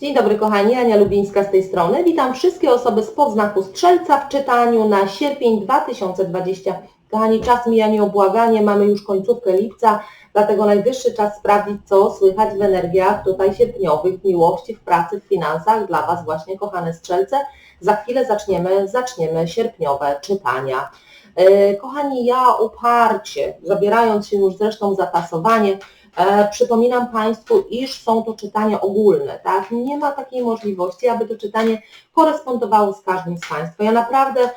Dzień dobry kochani, Ania Lubińska z tej strony. Witam wszystkie osoby z podznaku Strzelca w czytaniu na sierpień 2020. Kochani, czas mija nieobłaganie, mamy już końcówkę lipca, dlatego najwyższy czas sprawdzić, co słychać w energiach tutaj sierpniowych, w miłości, w pracy, w finansach dla Was właśnie, kochane Strzelce. Za chwilę zaczniemy, zaczniemy sierpniowe czytania. E, kochani, ja uparcie, zabierając się już zresztą za tasowanie, przypominam Państwu, iż są to czytania ogólne, tak? Nie ma takiej możliwości, aby to czytanie korespondowało z każdym z Państwa. Ja naprawdę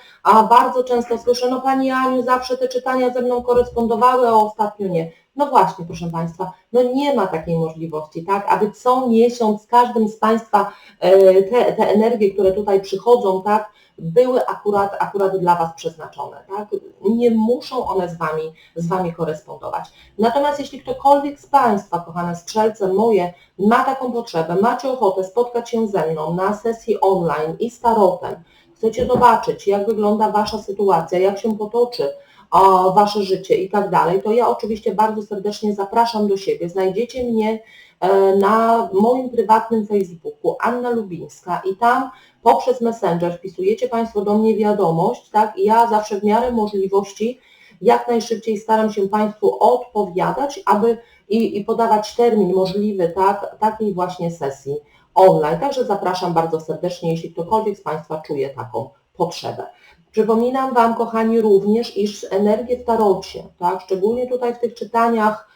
bardzo często słyszę, no Pani Aniu, zawsze te czytania ze mną korespondowały, a ostatnio nie. No właśnie, proszę Państwa, no nie ma takiej możliwości, tak, aby co miesiąc z każdym z Państwa e, te, te energie, które tutaj przychodzą, tak, były akurat, akurat dla Was przeznaczone. Tak? Nie muszą one z Wami, z Wami korespondować. Natomiast jeśli ktokolwiek z Państwa, kochane strzelce moje, ma taką potrzebę, macie ochotę spotkać się ze mną na sesji online i z tarotem, chcecie zobaczyć, jak wygląda Wasza sytuacja, jak się potoczy Wasze życie i tak dalej, to ja oczywiście bardzo serdecznie zapraszam do siebie. Znajdziecie mnie na moim prywatnym Facebooku Anna Lubińska i tam poprzez Messenger wpisujecie Państwo do mnie wiadomość, tak, i ja zawsze w miarę możliwości jak najszybciej staram się Państwu odpowiadać, aby i, i podawać termin możliwy tak, takiej właśnie sesji online. Także zapraszam bardzo serdecznie, jeśli ktokolwiek z Państwa czuje taką potrzebę. Przypominam Wam, kochani, również, iż energie w tarocie, tak, szczególnie tutaj w tych czytaniach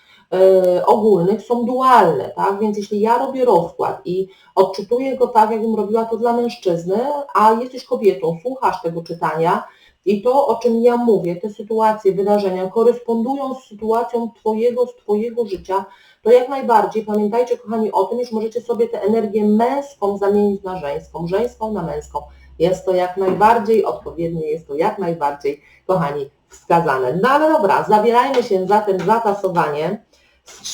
ogólnych, są dualne, tak, więc jeśli ja robię rozkład i odczytuję go tak, jakbym robiła to dla mężczyzny, a jesteś kobietą, słuchasz tego czytania i to, o czym ja mówię, te sytuacje, wydarzenia korespondują z sytuacją Twojego, z Twojego życia, to jak najbardziej pamiętajcie, kochani, o tym, iż możecie sobie tę energię męską zamienić na żeńską, żeńską na męską. Jest to jak najbardziej odpowiednie, jest to jak najbardziej, kochani, wskazane. No ale dobra, zabierajmy się zatem za tasowanie.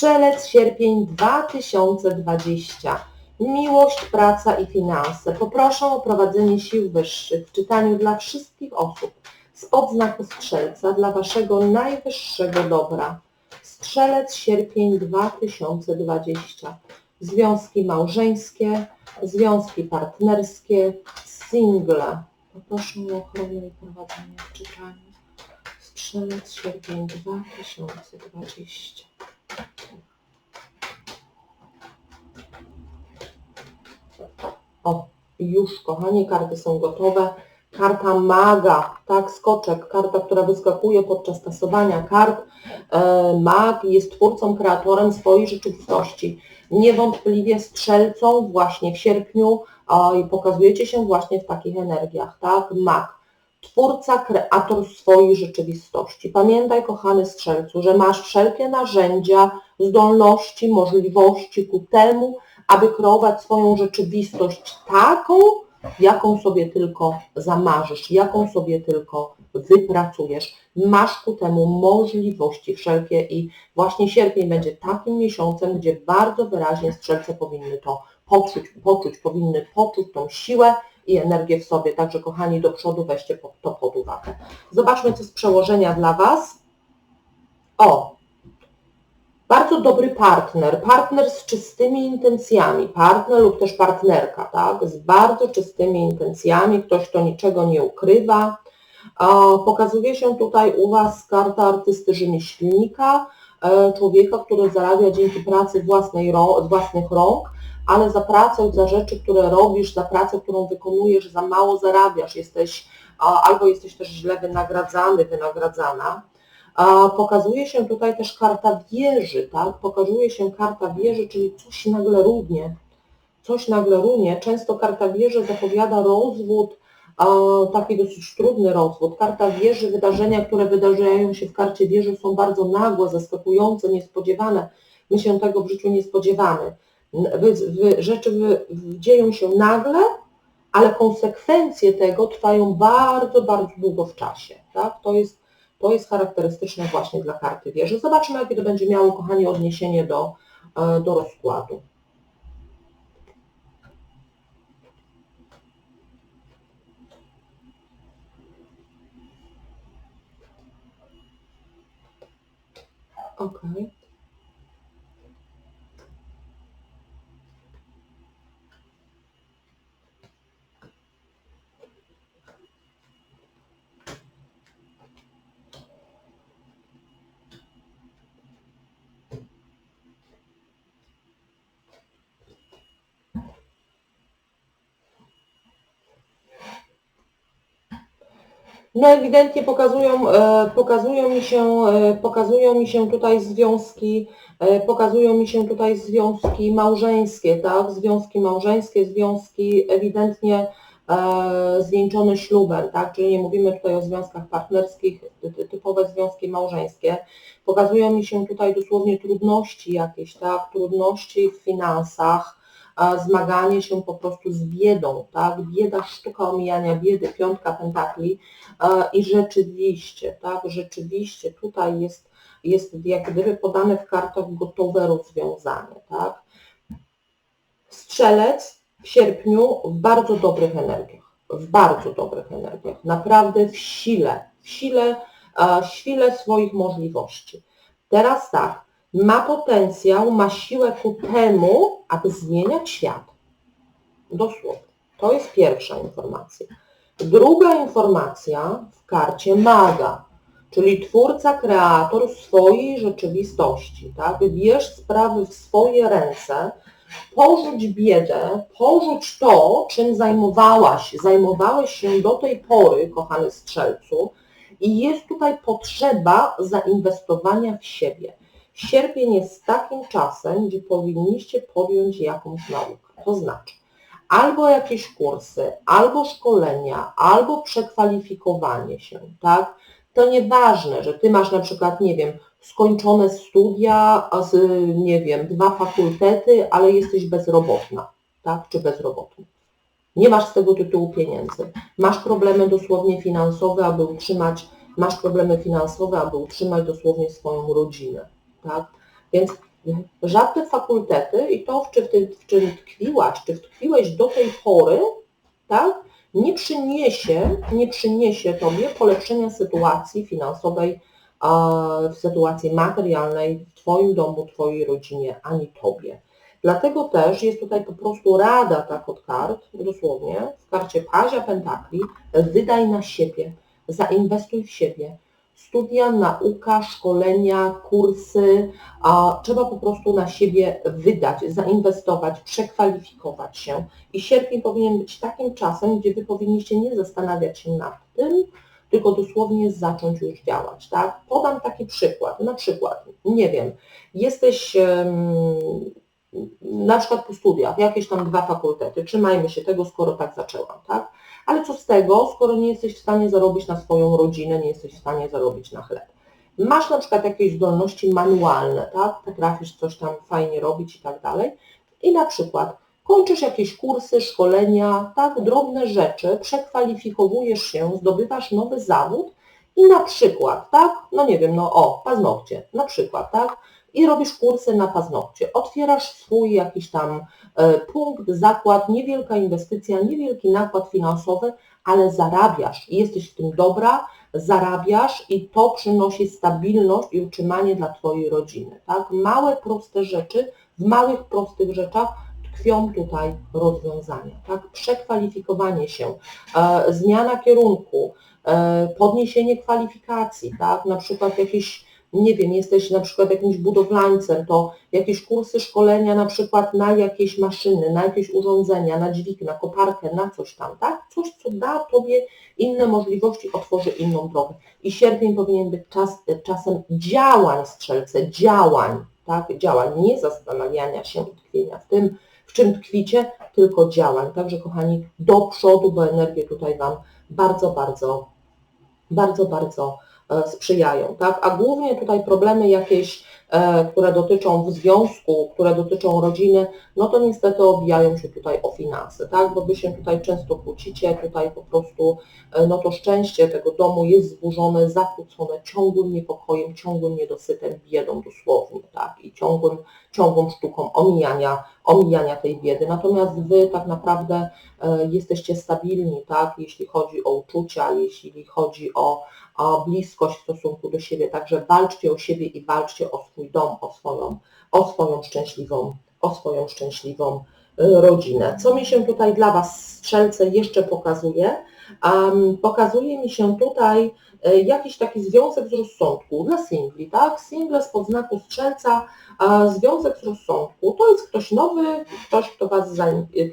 Strzelec sierpień 2020. Miłość, praca i finanse. Poproszę o prowadzenie sił wyższych w czytaniu dla wszystkich osób z podznaku Strzelca dla Waszego najwyższego dobra. Strzelec sierpień 2020. Związki małżeńskie, związki partnerskie, single. Poproszę o ochronę i prowadzenie w czytaniu. Strzelec sierpień 2020. O, już kochani, karty są gotowe. Karta maga, tak, skoczek, karta, która wyskakuje podczas tasowania kart. E, mag jest twórcą, kreatorem swojej rzeczywistości. Niewątpliwie strzelcą właśnie w sierpniu i pokazujecie się właśnie w takich energiach, tak? Mag, twórca, kreator swojej rzeczywistości. Pamiętaj, kochany strzelcu, że masz wszelkie narzędzia, zdolności, możliwości ku temu, aby kreować swoją rzeczywistość taką, jaką sobie tylko zamarzysz, jaką sobie tylko wypracujesz. Masz ku temu możliwości wszelkie i właśnie sierpień będzie takim miesiącem, gdzie bardzo wyraźnie strzelce powinny to poczuć, poczuć, powinny poczuć tą siłę i energię w sobie. Także kochani, do przodu weźcie to pod uwagę. Zobaczmy, co z przełożenia dla Was. O, bardzo dobry partner, partner z czystymi intencjami, partner lub też partnerka, tak, z bardzo czystymi intencjami, ktoś, kto niczego nie ukrywa. Pokazuje się tutaj u Was karta artysty rzemieślnika, e, człowieka, który zarabia dzięki pracy własnej, własnych rąk, ale za pracę, za rzeczy, które robisz, za pracę, którą wykonujesz, za mało zarabiasz, jesteś albo jesteś też źle wynagradzany, wynagradzana. Pokazuje się tutaj też karta wieży, tak? Pokazuje się karta wieży, czyli coś nagle runie. Coś nagle runie. Często karta wieży zapowiada rozwód, taki dosyć trudny rozwód. Karta wieży, wydarzenia, które wydarzają się w karcie wieży są bardzo nagłe, zaskakujące, niespodziewane. My się tego w życiu nie spodziewamy. Wy, wy, rzeczy wy, dzieją się nagle, ale konsekwencje tego trwają bardzo, bardzo długo w czasie. Tak? To jest to jest charakterystyczne właśnie dla karty wieży. Zobaczmy, jakie to będzie miało, kochani, odniesienie do, e, do rozkładu. Ok. No ewidentnie pokazują, e, pokazują, mi się, e, pokazują mi się tutaj związki, e, pokazują mi się tutaj związki małżeńskie, tak? Związki małżeńskie, związki ewidentnie zwieńczone ślubem, tak? Czyli nie mówimy tutaj o związkach partnerskich, typowe związki małżeńskie. Pokazują mi się tutaj dosłownie trudności jakieś, tak? Trudności w finansach, zmaganie się po prostu z biedą, tak? Bieda, sztuka omijania biedy, piątka pentakli i rzeczywiście, tak? Rzeczywiście tutaj jest, jest jak gdyby podane w kartach gotowe rozwiązanie, tak? Strzelec w sierpniu w bardzo dobrych energiach, w bardzo dobrych energiach, naprawdę w sile, w sile, w sile swoich możliwości. Teraz tak, ma potencjał, ma siłę ku temu, aby zmieniać świat. Dosłownie. To jest pierwsza informacja. Druga informacja w karcie maga, czyli twórca, kreator swojej rzeczywistości. Tak? Bierz sprawy w swoje ręce, porzuć biedę, porzuć to, czym zajmowałaś, zajmowałeś się do tej pory, kochany strzelcu, i jest tutaj potrzeba zainwestowania w siebie. Sierpień jest takim czasem, gdzie powinniście podjąć jakąś naukę. To znaczy, albo jakieś kursy, albo szkolenia, albo przekwalifikowanie się, tak? To nieważne, że ty masz na przykład, nie wiem, skończone studia, nie wiem, dwa fakultety, ale jesteś bezrobotna, tak? Czy bezrobotny. Nie masz z tego tytułu pieniędzy. Masz problemy dosłownie finansowe, aby utrzymać, masz problemy finansowe, aby utrzymać dosłownie swoją rodzinę tak? Więc żadne fakultety i to, czy w, w czym tkwiłaś, czy tkwiłeś do tej pory, tak, nie przyniesie, nie przyniesie Tobie polepszenia sytuacji finansowej, w sytuacji materialnej w Twoim domu, Twojej rodzinie, ani Tobie. Dlatego też jest tutaj po prostu rada tak od kart, dosłownie, w karcie Pazia Pentakli, wydaj na siebie, zainwestuj w siebie, studia, nauka, szkolenia, kursy, a trzeba po prostu na siebie wydać, zainwestować, przekwalifikować się. I sierpień powinien być takim czasem, gdzie Wy powinniście nie zastanawiać się nad tym, tylko dosłownie zacząć już działać. Tak? Podam taki przykład. Na przykład, nie wiem, jesteś na przykład po studiach, jakieś tam dwa fakultety, trzymajmy się tego, skoro tak zaczęłam, tak? Ale co z tego, skoro nie jesteś w stanie zarobić na swoją rodzinę, nie jesteś w stanie zarobić na chleb. Masz na przykład jakieś zdolności manualne, tak? Potrafisz coś tam fajnie robić i tak dalej. I na przykład kończysz jakieś kursy, szkolenia, tak? Drobne rzeczy, przekwalifikowujesz się, zdobywasz nowy zawód i na przykład, tak? No nie wiem, no o, paznokcie, na przykład, tak? I robisz kursy na paznokcie. Otwierasz swój jakiś tam e, punkt, zakład, niewielka inwestycja, niewielki nakład finansowy, ale zarabiasz i jesteś w tym dobra, zarabiasz i to przynosi stabilność i utrzymanie dla Twojej rodziny. Tak? Małe, proste rzeczy, w małych, prostych rzeczach tkwią tutaj rozwiązania. Tak? Przekwalifikowanie się, e, zmiana kierunku, e, podniesienie kwalifikacji, tak? na przykład jakieś nie wiem, jesteś na przykład jakimś budowlańcem, to jakieś kursy szkolenia na przykład na jakieś maszyny, na jakieś urządzenia, na dźwig, na koparkę, na coś tam, tak? Coś, co da Tobie inne możliwości, otworzy inną drogę. I sierpień powinien być czas, czasem działań strzelce, działań, tak? Działań, nie zastanawiania się tkwienia w tym, w czym tkwicie, tylko działań. Także kochani, do przodu, bo energię tutaj Wam bardzo, bardzo, bardzo, bardzo sprzyjają, tak? A głównie tutaj problemy jakieś, e, które dotyczą w związku, które dotyczą rodziny, no to niestety obijają się tutaj o finanse, tak? Bo Wy się tutaj często kłócicie, tutaj po prostu e, no to szczęście tego domu jest zburzone, zakłócone ciągłym niepokojem, ciągłym niedosytem, biedą dosłownie, tak? I ciągłym, ciągłą sztuką omijania, omijania tej biedy. Natomiast Wy tak naprawdę jesteście stabilni, tak? Jeśli chodzi o uczucia, jeśli chodzi o o bliskość w stosunku do siebie, także walczcie o siebie i walczcie o swój dom, o swoją, o swoją szczęśliwą, o swoją szczęśliwą y, rodzinę. Co mi się tutaj dla Was, strzelce, jeszcze pokazuje? Um, pokazuje mi się tutaj y, jakiś taki związek z rozsądku dla singli, tak? Single z podznaku strzelca, a związek z rozsądku to jest ktoś nowy, ktoś, kto Was,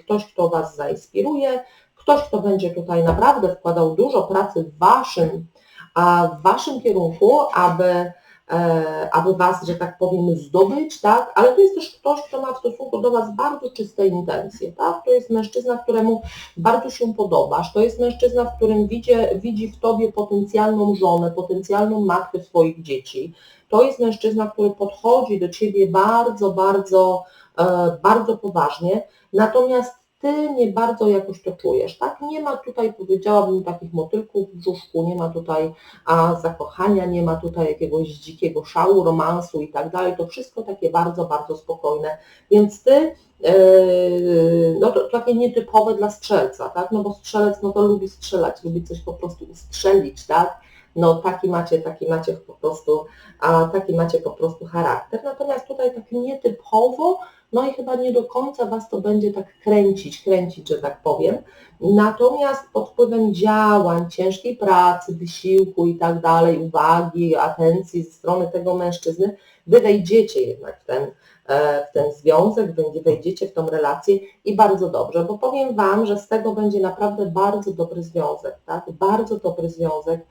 ktoś, kto was zainspiruje, ktoś, kto będzie tutaj naprawdę wkładał dużo pracy w waszym, w waszym kierunku, aby E, aby Was, że tak powiem, zdobyć, tak? Ale to jest też ktoś, kto ma w stosunku do Was bardzo czyste intencje, tak? To jest mężczyzna, któremu bardzo się podobasz, to jest mężczyzna, w którym widzi, widzi w Tobie potencjalną żonę, potencjalną matkę swoich dzieci. To jest mężczyzna, który podchodzi do Ciebie bardzo, bardzo, e, bardzo poważnie, natomiast ty nie bardzo jakoś to czujesz, tak? Nie ma tutaj, powiedziałabym, takich motylków w brzuszku, nie ma tutaj a, zakochania, nie ma tutaj jakiegoś dzikiego szału, romansu i tak dalej, to wszystko takie bardzo, bardzo spokojne, więc ty yy, no to takie nietypowe dla strzelca, tak? No bo strzelec no to lubi strzelać, lubi coś po prostu ustrzelić, tak? No taki macie, taki macie po prostu, a taki macie po prostu charakter. Natomiast tutaj tak nietypowo no i chyba nie do końca Was to będzie tak kręcić, kręcić, że tak powiem. Natomiast pod wpływem działań, ciężkiej pracy, wysiłku i tak dalej, uwagi, atencji ze strony tego mężczyzny, Wy wejdziecie jednak w ten, e, w ten związek, wejdziecie w tą relację i bardzo dobrze, bo powiem Wam, że z tego będzie naprawdę bardzo dobry związek, tak? Bardzo dobry związek,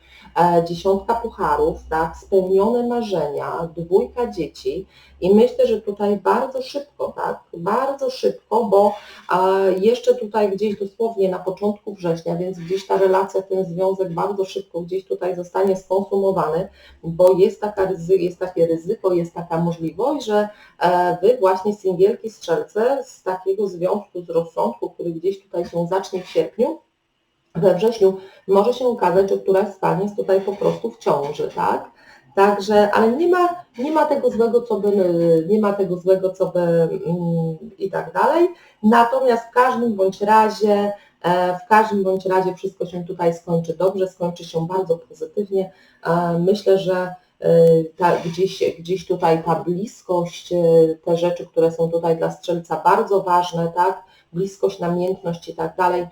e, dziesiątka pucharów, tak? Spełnione marzenia, dwójka dzieci, i myślę, że tutaj bardzo szybko, tak, bardzo szybko, bo jeszcze tutaj gdzieś dosłownie na początku września, więc gdzieś ta relacja, ten związek bardzo szybko gdzieś tutaj zostanie skonsumowany, bo jest, taka, jest takie ryzyko, jest taka możliwość, że e, Wy właśnie singielki strzelce z takiego związku z rozsądku, który gdzieś tutaj się zacznie w sierpniu, we wrześniu może się okazać, że któraś z Pań jest tutaj po prostu w ciąży, tak? Także, ale nie ma, nie ma tego złego, co by, nie ma tego złego, co by mm, i tak dalej. Natomiast w każdym bądź razie, e, w każdym bądź razie wszystko się tutaj skończy dobrze, skończy się bardzo pozytywnie. E, myślę, że e, ta, gdzieś, gdzieś tutaj ta bliskość, te rzeczy, które są tutaj dla strzelca bardzo ważne, tak, bliskość, namiętność i tak dalej,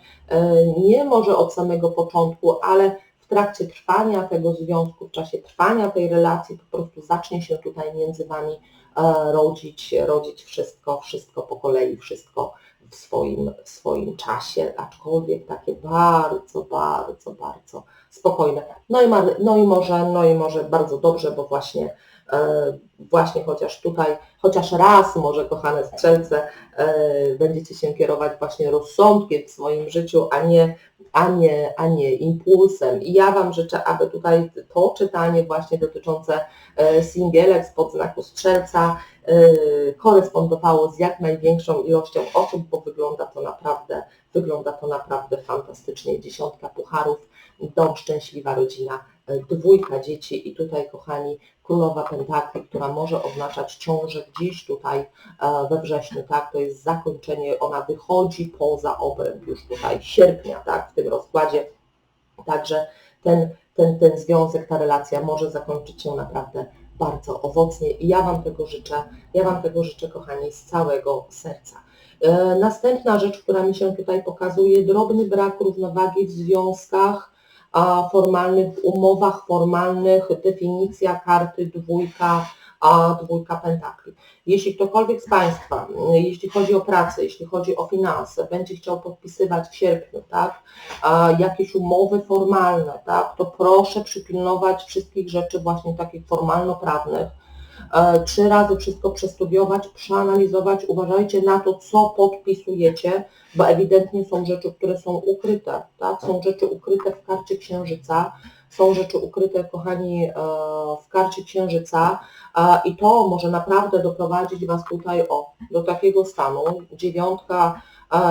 nie może od samego początku, ale w trakcie trwania tego związku, w czasie trwania tej relacji po prostu zacznie się tutaj między Wami e, rodzić, rodzić wszystko, wszystko po kolei, wszystko w swoim, w swoim czasie, aczkolwiek takie bardzo, bardzo, bardzo spokojne. No i, no i może, no i może bardzo dobrze, bo właśnie właśnie chociaż tutaj, chociaż raz może kochane strzelce, e, będziecie się kierować właśnie rozsądkiem w swoim życiu, a nie, a nie, a nie impulsem. I ja Wam życzę, aby tutaj to czytanie właśnie dotyczące e, singielek spod znaku strzelca korespondowało z jak największą ilością osób, bo wygląda to naprawdę, wygląda to naprawdę fantastycznie. Dziesiątka pucharów, dom, szczęśliwa rodzina, dwójka dzieci i tutaj, kochani, królowa pentakli, która może oznaczać ciążę gdzieś tutaj e, we wrześniu, tak, to jest zakończenie, ona wychodzi poza obręb już tutaj sierpnia, tak, w tym rozkładzie, także ten, ten, ten związek, ta relacja może zakończyć się naprawdę bardzo owocnie i ja Wam tego życzę, ja Wam tego życzę, kochani, z całego serca. E, następna rzecz, która mi się tutaj pokazuje, drobny brak równowagi w związkach, formalnych, w umowach formalnych definicja karty dwójka, dwójka pentakli. Jeśli ktokolwiek z Państwa, jeśli chodzi o pracę, jeśli chodzi o finanse, będzie chciał podpisywać w sierpniu, tak, jakieś umowy formalne, tak, to proszę przypilnować wszystkich rzeczy właśnie takich formalno-prawnych, trzy razy wszystko przestudiować, przeanalizować, uważajcie na to, co podpisujecie, bo ewidentnie są rzeczy, które są ukryte, tak? Są rzeczy ukryte w karcie księżyca, są rzeczy ukryte, kochani, e, w karcie księżyca. I to może naprawdę doprowadzić Was tutaj o, do takiego stanu. Dziewiątka,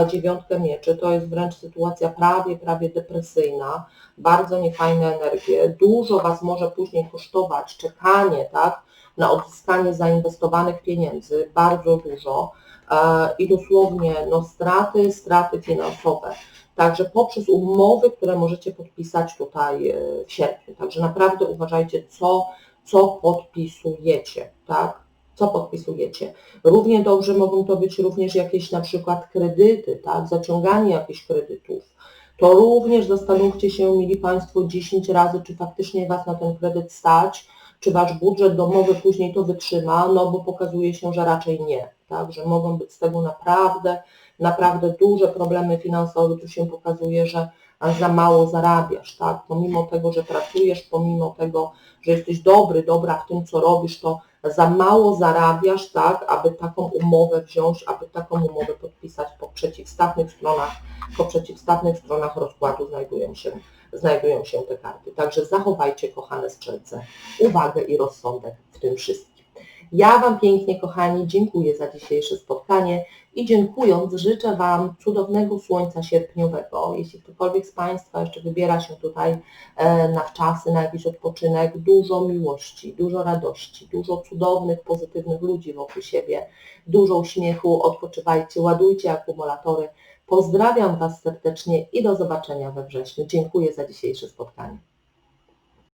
dziewiątka mieczy. To jest wręcz sytuacja prawie, prawie depresyjna, bardzo niefajne energie, dużo Was może później kosztować czekanie, tak, na odzyskanie zainwestowanych pieniędzy, bardzo dużo e, i dosłownie no, straty, straty finansowe. Także poprzez umowy, które możecie podpisać tutaj e, w sierpniu. Także naprawdę uważajcie, co, co podpisujecie, tak? Co podpisujecie. Równie dobrze mogą to być również jakieś na przykład kredyty, tak? Zaciąganie jakichś kredytów. To również zastanówcie się, mieli Państwo 10 razy, czy faktycznie Was na ten kredyt stać, czy Wasz budżet domowy później to wytrzyma, no bo pokazuje się, że raczej nie, tak, że mogą być z tego naprawdę naprawdę duże problemy finansowe, tu się pokazuje, że za mało zarabiasz, tak? Pomimo tego, że pracujesz, pomimo tego, że jesteś dobry, dobra w tym, co robisz, to za mało zarabiasz, tak, aby taką umowę wziąć, aby taką umowę podpisać po przeciwstawnych stronach, po przeciwstawnych stronach rozkładu znajdują się, znajdują się te karty. Także zachowajcie, kochane strzelce, uwagę i rozsądek w tym wszystkim. Ja Wam pięknie, kochani, dziękuję za dzisiejsze spotkanie i dziękując życzę Wam cudownego słońca sierpniowego. Jeśli ktokolwiek z Państwa jeszcze wybiera się tutaj e, na wczasy, na jakiś odpoczynek, dużo miłości, dużo radości, dużo cudownych, pozytywnych ludzi wokół siebie, dużo uśmiechu, odpoczywajcie, ładujcie akumulatory. Pozdrawiam Was serdecznie i do zobaczenia we wrześniu. Dziękuję za dzisiejsze spotkanie.